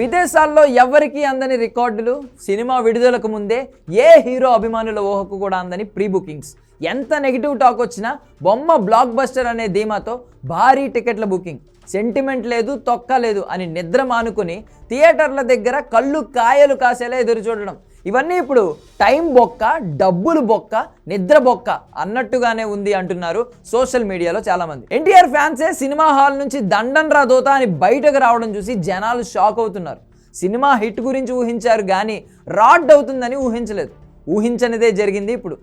విదేశాల్లో ఎవ్వరికీ అందని రికార్డులు? సినిమా విడుదలకు ముందే ఏ హీరో అభిమానుల ఊహకు కూడా అందని ప్రీ బుకింగ్స్. ఎంత నెగిటివ్ టాక్ వచ్చినా బొమ్మ బ్లాక్ బస్టర్ అనే ధీమాతో భారీ టికెట్ల బుకింగ్. సెంటిమెంట్ లేదు తొక్క లేదు అని నిద్ర మానుకుని థియేటర్ల దగ్గర కళ్ళు కాయలు కాసేలా ఎదురు చూడడం. ఇవన్నీ ఇప్పుడు టైం బొక్క డబ్బులు బొక్క నిద్ర బొక్క అన్నట్టుగానే ఉంది అంటున్నారు సోషల్ మీడియాలో చాలామంది. ఎన్టీఆర్ ఫ్యాన్సే సినిమా హాల్ నుంచి దండన్ రా దోత అని బయటకు రావడం చూసి జనాలు షాక్ అవుతున్నారు. సినిమా హిట్ గురించి ఊహించారు కానీ రాడ్ అవుతుందని ఊహించలేదు. ఊహించనిదే జరిగింది ఇప్పుడు.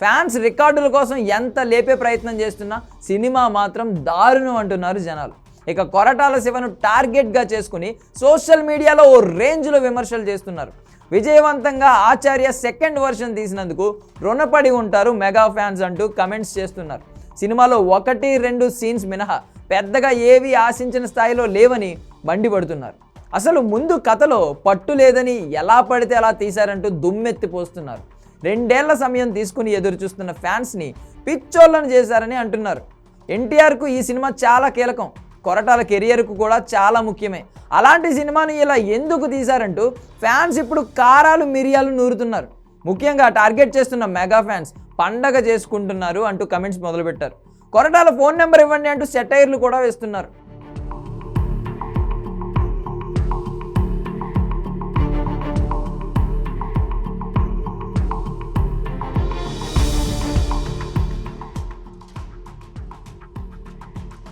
ఫ్యాన్స్ రికార్డుల కోసం ఎంత లేపే ప్రయత్నం చేస్తున్నా సినిమా మాత్రం దారుణం అంటున్నారు జనాలు. ఇక కొరటాల శివను టార్గెట్గా చేసుకుని సోషల్ మీడియాలో ఓ రేంజ్లో విమర్శలు చేస్తున్నారు. విజయవంతంగా ఆచార్య సెకండ్ వర్షన్ తీసినందుకు రుణపడి ఉంటారు మెగా ఫ్యాన్స్ అంటూ కమెంట్స్ చేస్తున్నారు. సినిమాలో ఒకటి రెండు సీన్స్ మినహా పెద్దగా ఏవి ఆశించిన స్థాయిలో లేవని మండిపడుతున్నారు. అసలు ముందు కథలో పట్టు లేదని ఎలా పడితే అలా తీశారంటూ దుమ్మెత్తి పోస్తున్నారు. రెండేళ్ళ సమయం తీసుకుని ఎదురు చూస్తున్న ఫ్యాన్స్ని పిచ్చోళ్ళను చేశారని అంటున్నారు. ఎన్టీఆర్కు ఈ సినిమా చాలా కీలకం. కొరటాల కెరియర్కు కూడా చాలా ముఖ్యమే. అలాంటి సినిమాని ఇలా ఎందుకు తీశారంటూ ఫ్యాన్స్ ఇప్పుడు కారాలు మిరియాలు నూరుతున్నారు. ముఖ్యంగా టార్గెట్ చేస్తున్న మెగా ఫ్యాన్స్ పండగ చేసుకుంటున్నారు అంటూ కమెంట్స్ మొదలుపెట్టారు. కొరటాల ఫోన్ నెంబర్ ఇవ్వండి అంటూ సెటైర్లు కూడా వేస్తున్నారు.